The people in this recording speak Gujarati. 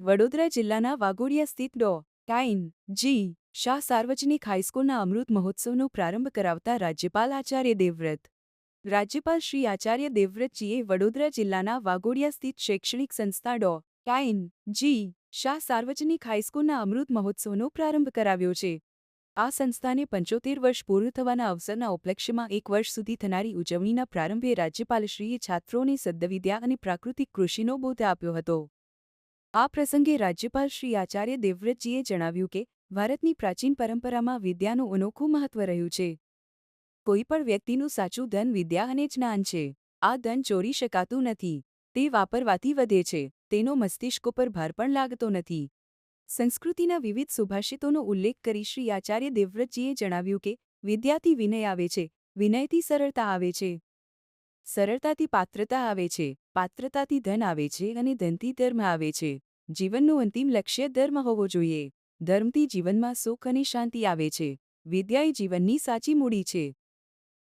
વડોદરા જિલ્લાના વાઘોડિયા સ્થિત ડો. ટાઈન જી. શાહ સાર્વજનિક હાઈસ્કૂલના અમૃત મહોત્સવનો પ્રારંભ કરાવતા રાજ્યપાલ આચાર્ય દેવવ્રત. રાજ્યપાલ શ્રી આચાર્ય દેવવ્રતજીએ વડોદરા જિલ્લાના વાઘોડિયા સ્થિત શૈક્ષણિક સંસ્થા ડો. ટાઈન જી. શાહ સાર્વજનિક હાઈસ્કૂલના અમૃત મહોત્સવનો પ્રારંભ કરાવ્યો છે. આ સંસ્થાને પંચોતેર વર્ષ પૂર્ણ થવાના અવસરના ઉપલક્ષ્યમાં એક વર્ષ સુધી થનારી ઉજવણીના પ્રારંભે રાજ્યપાલશ્રીએ છાત્રોને સદ્દવિદ્યા અને પ્રાકૃતિક કૃષિનો બોધ આપ્યો હતો. આ પ્રસંગે રાજ્યપાલ શ્રી આચાર્ય દેવવ્રતજીએ જણાવ્યું કે, ભારતની પ્રાચીન પરંપરામાં વિદ્યાનું અનોખું મહત્વ રહ્યું છે. કોઈ પણ વ્યક્તિનું સાચું ધન વિદ્યા અને જ્ઞાન છે. આ ધન ચોરી શકાતું નથી. તે વાપરવાથી વધે છે. તેનો મસ્તિષ્ક પર ભાર પણ લાગતો નથી. સંસ્કૃતિના વિવિધ સુભાષિતોનો ઉલ્લેખ કરી શ્રી આચાર્ય દેવવ્રતજીએ જણાવ્યું કે, વિદ્યાથી વિનય આવે છે. વિનયથી સરળતા આવે છે. સરળતાથી પાત્રતા આવે છે, પાત્રતાથી ધન આવે છે અને ધનથી ધર્મ આવે છે. જીવનનું અંતિમ લક્ષ્ય ધર્મ હોવો જોઈએ. ધર્મથી જીવનમાં સુખ અને શાંતિ આવે છે. વિદ્યા એ જીવનની સાચી મૂડી છે.